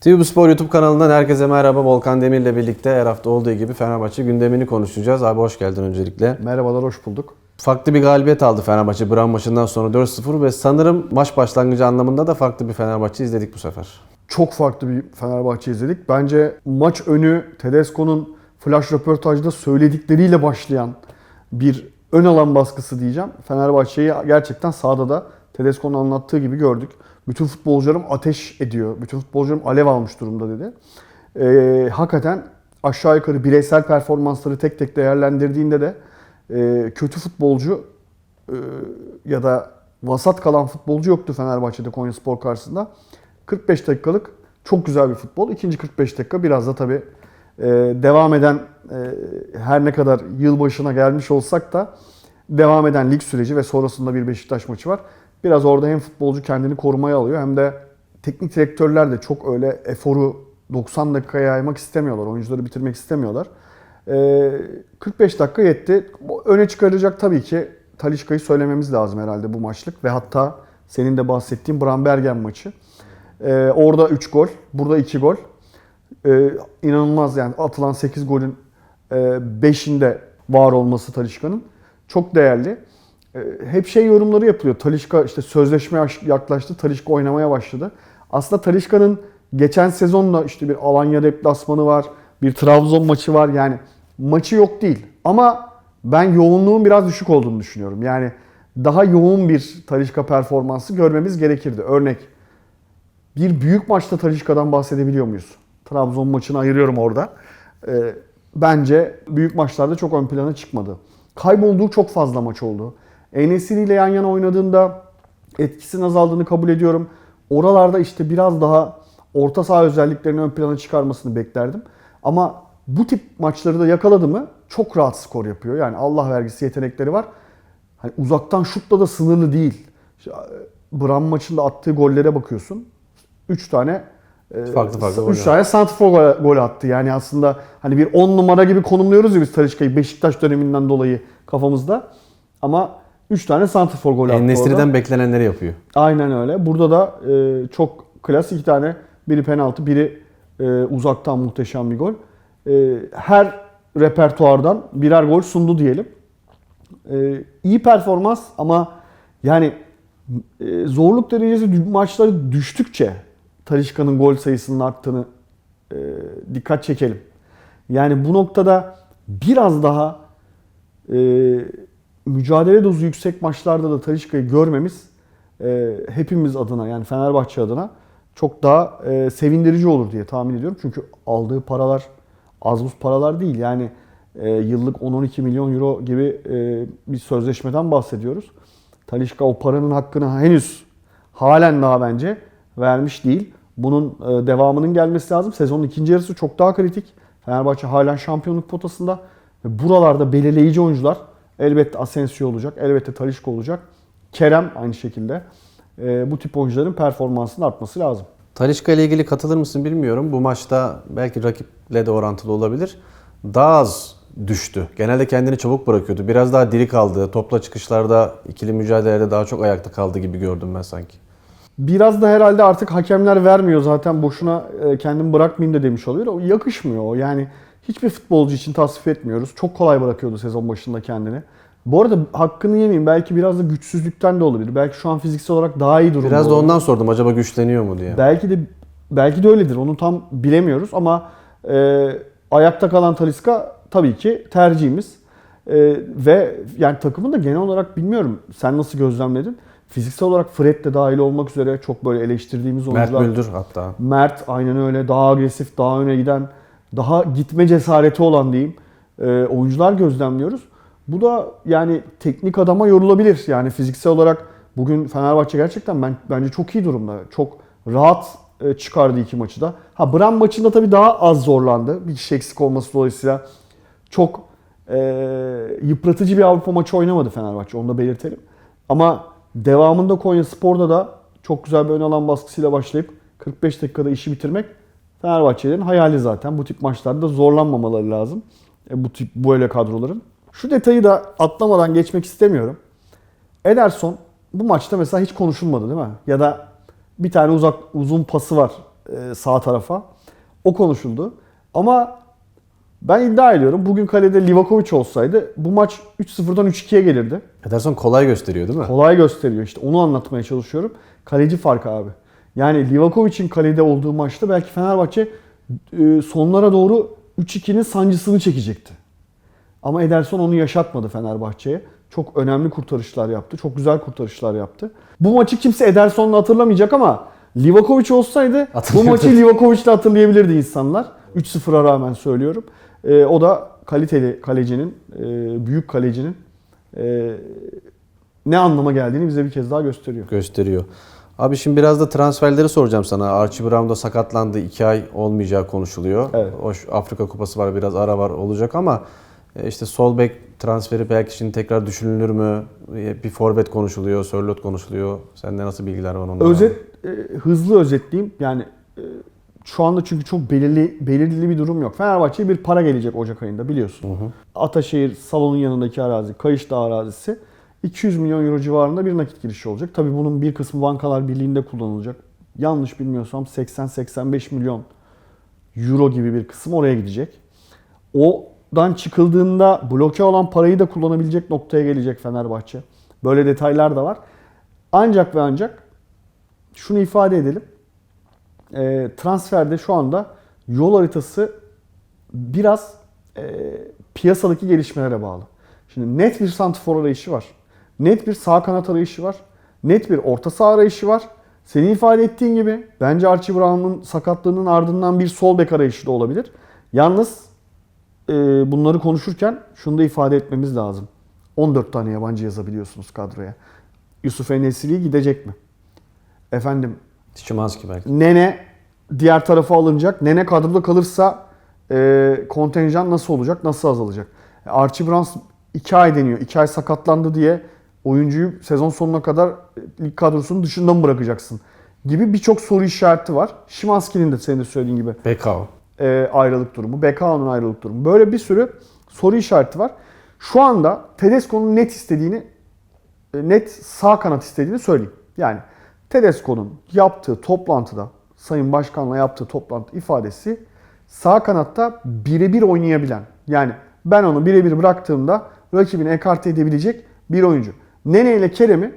TV Spor YouTube kanalından herkese merhaba. Volkan Demir ile birlikte her hafta olduğu gibi Fenerbahçe gündemini konuşacağız. Abi hoş geldin öncelikle. Merhabalar, hoş bulduk. Farklı bir galibiyet aldı Fenerbahçe Brown maçından sonra 4-0 ve sanırım maç başlangıcı anlamında da farklı bir Fenerbahçe izledik bu sefer. Çok farklı bir Fenerbahçe izledik. Bence maç önü Tedesco'nun flash röportajda söyledikleriyle başlayan bir ön alan baskısı diyeceğim. Fenerbahçe'yi gerçekten sahada da Tedesco'nun anlattığı gibi gördük. Bütün futbolcularım ateş ediyor. Bütün futbolcularım alev almış durumda dedi. Ee, hakikaten aşağı yukarı bireysel performansları tek tek değerlendirdiğinde de e, kötü futbolcu e, ya da vasat kalan futbolcu yoktu Fenerbahçe'de Konyaspor karşısında. 45 dakikalık çok güzel bir futbol. İkinci 45 dakika biraz da tabii e, devam eden e, her ne kadar yılbaşına gelmiş olsak da devam eden lig süreci ve sonrasında bir Beşiktaş maçı var. Biraz orada hem futbolcu kendini korumaya alıyor hem de teknik direktörler de çok öyle eforu 90 dakikaya yaymak istemiyorlar. Oyuncuları bitirmek istemiyorlar. Ee, 45 dakika yetti. Öne çıkaracak tabii ki Talişka'yı söylememiz lazım herhalde bu maçlık. Ve hatta senin de bahsettiğin Brambergen maçı. Ee, orada 3 gol, burada 2 gol. Ee, inanılmaz yani atılan 8 golün 5'inde var olması Talişka'nın çok değerli. Ee, hep şey yorumları yapılıyor. Talişka işte sözleşme yaklaştı. Talişka oynamaya başladı. Aslında Talişka'nın geçen sezonda işte bir Alanya deplasmanı var. Bir Trabzon maçı var. Yani maçı yok değil. Ama ben yoğunluğun biraz düşük olduğunu düşünüyorum. Yani daha yoğun bir Talişka performansı görmemiz gerekirdi. Örnek bir büyük maçta Talişka'dan bahsedebiliyor muyuz? Trabzon maçını ayırıyorum orada. Ee, bence büyük maçlarda çok ön plana çıkmadı. Kaybolduğu çok fazla maç oldu. Enesiri ile yan yana oynadığında etkisinin azaldığını kabul ediyorum. Oralarda işte biraz daha orta saha özelliklerini ön plana çıkarmasını beklerdim. Ama bu tip maçları da yakaladı mı çok rahat skor yapıyor. Yani Allah vergisi yetenekleri var. Hani uzaktan şutla da sınırlı değil. İşte, Bram maçında attığı gollere bakıyorsun. 3 tane e, Farklı farklı üç goller. tane santrfor gol, gol attı. Yani aslında hani bir 10 numara gibi konumluyoruz ya biz Talişka'yı Beşiktaş döneminden dolayı kafamızda. Ama 3 tane santrfor gol attı orada. Enesiri'den beklenenleri yapıyor. Aynen öyle. Burada da e, çok klas iki tane. Biri penaltı, biri e, uzaktan muhteşem bir gol. E, her repertuardan birer gol sundu diyelim. E, iyi performans ama yani e, zorluk derecesi maçları düştükçe Talişka'nın gol sayısının arttığını e, dikkat çekelim. Yani bu noktada biraz daha e, mücadele dozu yüksek maçlarda da Talişka'yı görmemiz e, hepimiz adına yani Fenerbahçe adına çok daha e, sevindirici olur diye tahmin ediyorum. Çünkü aldığı paralar az buz paralar değil. Yani e, yıllık 10-12 milyon euro gibi e, bir sözleşmeden bahsediyoruz. Talişka o paranın hakkını henüz halen daha bence vermiş değil. Bunun e, devamının gelmesi lazım. Sezonun ikinci yarısı çok daha kritik. Fenerbahçe halen şampiyonluk potasında. Buralarda belirleyici oyuncular elbette Asensio olacak, elbette Talişka olacak. Kerem aynı şekilde. E, bu tip oyuncuların performansının artması lazım. Talişka ile ilgili katılır mısın bilmiyorum. Bu maçta belki rakiple de orantılı olabilir. Daha az düştü. Genelde kendini çabuk bırakıyordu. Biraz daha diri kaldı. Topla çıkışlarda, ikili mücadelelerde daha çok ayakta kaldı gibi gördüm ben sanki. Biraz da herhalde artık hakemler vermiyor zaten boşuna e, kendimi bırakmayayım da demiş oluyor. O yakışmıyor o. Yani hiçbir futbolcu için tasvip etmiyoruz. Çok kolay bırakıyordu sezon başında kendini. Bu arada hakkını yemeyeyim. Belki biraz da güçsüzlükten de olabilir. Belki şu an fiziksel olarak daha iyi durumda. Biraz da ondan sordum acaba güçleniyor mu diye. Belki de belki de öyledir. Onu tam bilemiyoruz ama e, ayakta kalan Taliska tabii ki tercihimiz. E, ve yani takımın da genel olarak bilmiyorum. Sen nasıl gözlemledin? Fiziksel olarak Fred de dahil olmak üzere çok böyle eleştirdiğimiz Mert oyuncular. Müldür hatta. Mert aynen öyle daha agresif, daha öne giden, daha gitme cesareti olan diyeyim e, oyuncular gözlemliyoruz. Bu da yani teknik adama yorulabilir. Yani fiziksel olarak bugün Fenerbahçe gerçekten ben bence çok iyi durumda. Çok rahat e, çıkardı iki maçı da. Ha Bram maçında tabii daha az zorlandı. Bir kişi eksik olması dolayısıyla çok e, yıpratıcı bir Avrupa maçı oynamadı Fenerbahçe. Onu da belirtelim. Ama devamında Konya Spor'da da çok güzel bir ön alan baskısıyla başlayıp 45 dakikada işi bitirmek Fenerbahçelerin hayali zaten. Bu tip maçlarda zorlanmamaları lazım. E, bu tip böyle kadroların. Şu detayı da atlamadan geçmek istemiyorum. Ederson bu maçta mesela hiç konuşulmadı değil mi? Ya da bir tane uzak uzun pası var e, sağ tarafa. O konuşuldu. Ama ben iddia ediyorum bugün kalede Livakovic olsaydı bu maç 3-0'dan 3-2'ye gelirdi. Ederson kolay gösteriyor değil mi? Kolay gösteriyor işte onu anlatmaya çalışıyorum. Kaleci farkı abi. Yani Livakovic'in kalede olduğu maçta belki Fenerbahçe e, sonlara doğru 3-2'nin sancısını çekecekti. Ama Ederson onu yaşatmadı Fenerbahçe'ye. Çok önemli kurtarışlar yaptı. Çok güzel kurtarışlar yaptı. Bu maçı kimse Ederson'la hatırlamayacak ama Livakovic olsaydı bu maçı Livakovic'le hatırlayabilirdi insanlar. 3-0'a rağmen söylüyorum. E, o da kaliteli kalecinin, e, büyük kalecinin e, ne anlama geldiğini bize bir kez daha gösteriyor. Gösteriyor. Abi şimdi biraz da transferleri soracağım sana. Archie Brown da sakatlandı. 2 ay olmayacağı konuşuluyor. Evet. Hoş Afrika Kupası var biraz ara var olacak ama e, işte sol bek transferi belki şimdi tekrar düşünülür mü? E, Bir forvet konuşuluyor, Sörlot konuşuluyor. Sende nasıl bilgiler var onunla? Özet e, hızlı özetleyeyim. Yani e, şu anda çünkü çok belirli belirli bir durum yok. Fenerbahçe'ye bir para gelecek Ocak ayında biliyorsun. Ataşehir salonun yanındaki arazi, Kayışdağ arazisi 200 milyon euro civarında bir nakit girişi olacak. Tabii bunun bir kısmı Bankalar Birliği'nde kullanılacak. Yanlış bilmiyorsam 80-85 milyon euro gibi bir kısım oraya gidecek. Odan çıkıldığında bloke olan parayı da kullanabilecek noktaya gelecek Fenerbahçe. Böyle detaylar da var. Ancak ve ancak şunu ifade edelim. E, transferde şu anda yol haritası biraz e, piyasadaki gelişmelere bağlı. Şimdi net bir santrfor arayışı var. Net bir sağ kanat arayışı var. Net bir orta saha arayışı var. Senin ifade ettiğin gibi bence Archie Brown'un sakatlığının ardından bir sol bek arayışı da olabilir. Yalnız e, bunları konuşurken şunu da ifade etmemiz lazım. 14 tane yabancı yazabiliyorsunuz kadroya. Yusuf Enesiri gidecek mi? Efendim Şimanski belki. Nene diğer tarafa alınacak. Nene kadroda kalırsa e, kontenjan nasıl olacak? Nasıl azalacak? Archie Brown 2 ay deniyor. 2 ay sakatlandı diye oyuncuyu sezon sonuna kadar lig kadrosunun dışında mı bırakacaksın? Gibi birçok soru işareti var. Şimanski'nin de senin de söylediğin gibi Bekao. e, ayrılık durumu, Bekao'nun ayrılık durumu. Böyle bir sürü soru işareti var. Şu anda Tedesco'nun net istediğini, e, net sağ kanat istediğini söyleyeyim. Yani Tedesco'nun yaptığı toplantıda, Sayın Başkan'la yaptığı toplantı ifadesi sağ kanatta birebir oynayabilen. Yani ben onu birebir bıraktığımda rakibini ekarte edebilecek bir oyuncu. Nene ile Kerem'i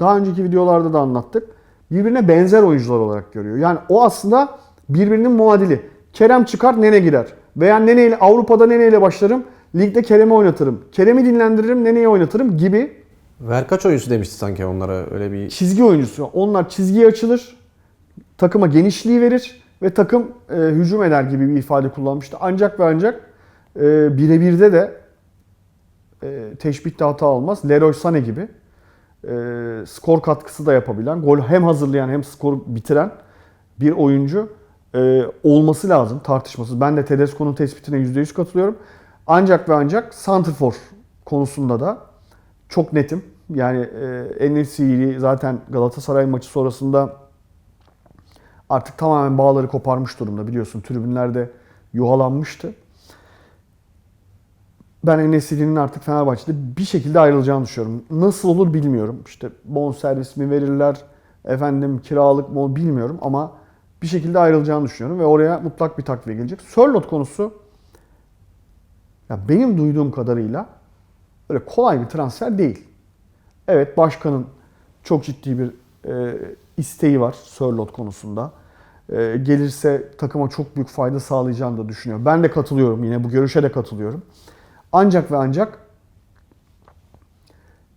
daha önceki videolarda da anlattık. Birbirine benzer oyuncular olarak görüyor. Yani o aslında birbirinin muadili. Kerem çıkar, Nene girer. Veya Nene ile Avrupa'da Nene ile başlarım. Ligde Kerem'i oynatırım. Kerem'i dinlendiririm, Nene'yi oynatırım gibi Verkaç oyuncusu demişti sanki onlara öyle bir çizgi oyuncusu. Onlar çizgiye açılır, takıma genişliği verir ve takım e, hücum eder gibi bir ifade kullanmıştı. Ancak ve ancak e, birebirde de e, teşbihte hata olmaz. Leroy Sané gibi e, skor katkısı da yapabilen, gol hem hazırlayan hem skoru bitiren bir oyuncu e, olması lazım tartışmasız. Ben de Tedesco'nun tespitine %100 katılıyorum. Ancak ve ancak Santrfor konusunda da çok netim. Yani e, Enesiri zaten Galatasaray maçı sonrasında artık tamamen bağları koparmış durumda biliyorsun. Tribünlerde yuhalanmıştı. Ben Enesiri'nin artık Fenerbahçe'de bir şekilde ayrılacağını düşünüyorum. Nasıl olur bilmiyorum. İşte bon servis mi verirler, efendim kiralık mı bilmiyorum ama bir şekilde ayrılacağını düşünüyorum ve oraya mutlak bir takviye gelecek. Sörlot konusu ya benim duyduğum kadarıyla öyle kolay bir transfer değil. Evet başkanın çok ciddi bir e, isteği var Sörlot konusunda. E, gelirse takıma çok büyük fayda sağlayacağını da düşünüyorum. Ben de katılıyorum yine bu görüşe de katılıyorum. Ancak ve ancak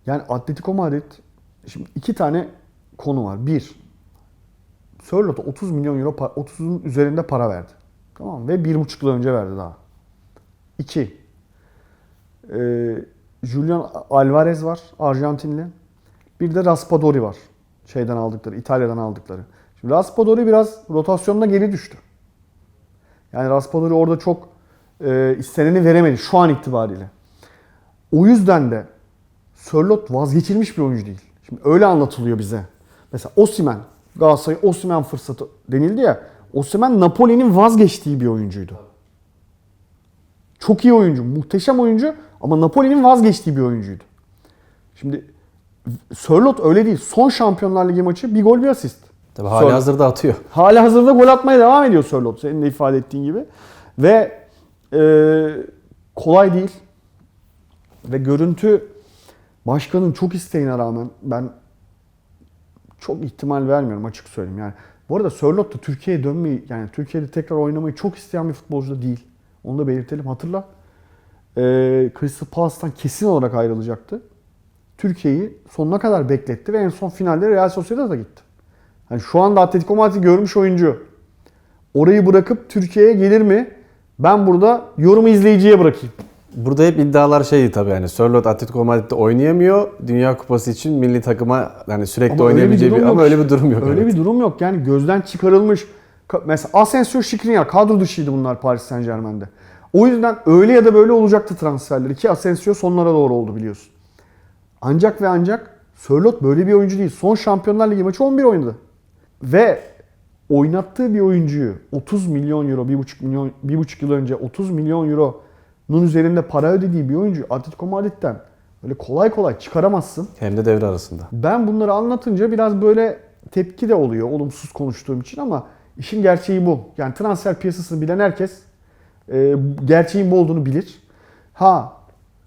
yani Atletico Madrid şimdi iki tane konu var. Bir, Sörlot'a 30 milyon euro, pa- 30'un üzerinde para verdi. Tamam? Ve bir buçuk yıl önce verdi daha. İki, e, Julian Alvarez var Arjantinli. Bir de Raspadori var. Şeyden aldıkları, İtalya'dan aldıkları. Şimdi Raspadori biraz rotasyonda geri düştü. Yani Raspadori orada çok e, isteneni veremedi şu an itibariyle. O yüzden de Sörlot vazgeçilmiş bir oyuncu değil. Şimdi öyle anlatılıyor bize. Mesela Osimen, Galatasaray Osimen fırsatı denildi ya. Osimen Napoli'nin vazgeçtiği bir oyuncuydu. Çok iyi oyuncu, muhteşem oyuncu ama Napoli'nin vazgeçtiği bir oyuncuydu. Şimdi Sörlot öyle değil. Son Şampiyonlar Ligi maçı bir gol bir asist. Tabii hali Sör- hazırda atıyor. Hala hazırda gol atmaya devam ediyor Sörloth senin de ifade ettiğin gibi. Ve e, kolay değil. Ve görüntü başkanın çok isteğine rağmen ben çok ihtimal vermiyorum açık söyleyeyim. Yani bu arada Sörloth da Türkiye'ye dönmeyi yani Türkiye'de tekrar oynamayı çok isteyen bir futbolcu da değil. Onu da belirtelim. Hatırla. E, Crystal Palace'tan kesin olarak ayrılacaktı. Türkiye'yi sonuna kadar bekletti ve en son finalde Real Sociedad'a gitti. Yani şu anda Atletico Madrid görmüş oyuncu. Orayı bırakıp Türkiye'ye gelir mi? Ben burada yorumu izleyiciye bırakayım. Burada hep iddialar şeydi tabii yani Sörloth Atletico Madrid'de oynayamıyor. Dünya Kupası için milli takıma yani sürekli Ama bir oynayabileceği bir, durum ama öyle bir durum yok. Öyle evet. bir durum yok. Yani gözden çıkarılmış. Ka- Mesela Asensio, Skriniar kadro dışıydı bunlar Paris Saint Germain'de. O yüzden öyle ya da böyle olacaktı transferleri ki Asensio sonlara doğru oldu biliyorsun. Ancak ve ancak Sörloth böyle bir oyuncu değil. Son Şampiyonlar Ligi maçı 11 oynadı. Ve oynattığı bir oyuncuyu 30 milyon euro, 1,5 milyon 1,5 yıl önce 30 milyon euro'nun üzerinde para ödediği bir oyuncu Atletico Madrid'den öyle kolay kolay çıkaramazsın. Hem de devre arasında. Ben bunları anlatınca biraz böyle tepki de oluyor olumsuz konuştuğum için ama işin gerçeği bu. Yani transfer piyasasını bilen herkes e, gerçeğin bu olduğunu bilir. Ha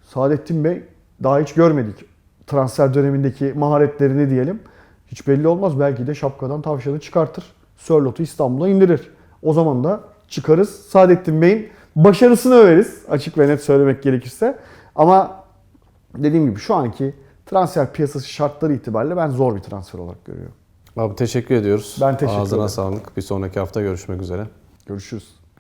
Saadettin Bey daha hiç görmedik transfer dönemindeki maharetlerini diyelim. Hiç belli olmaz. Belki de şapkadan tavşanı çıkartır. Sörlot'u İstanbul'a indirir. O zaman da çıkarız. Saadettin Bey'in başarısını överiz. Açık ve net söylemek gerekirse. Ama dediğim gibi şu anki transfer piyasası şartları itibariyle ben zor bir transfer olarak görüyorum. Abi teşekkür ediyoruz. Ben teşekkür Ağzına ederim. sağlık. Bir sonraki hafta görüşmek üzere. Görüşürüz.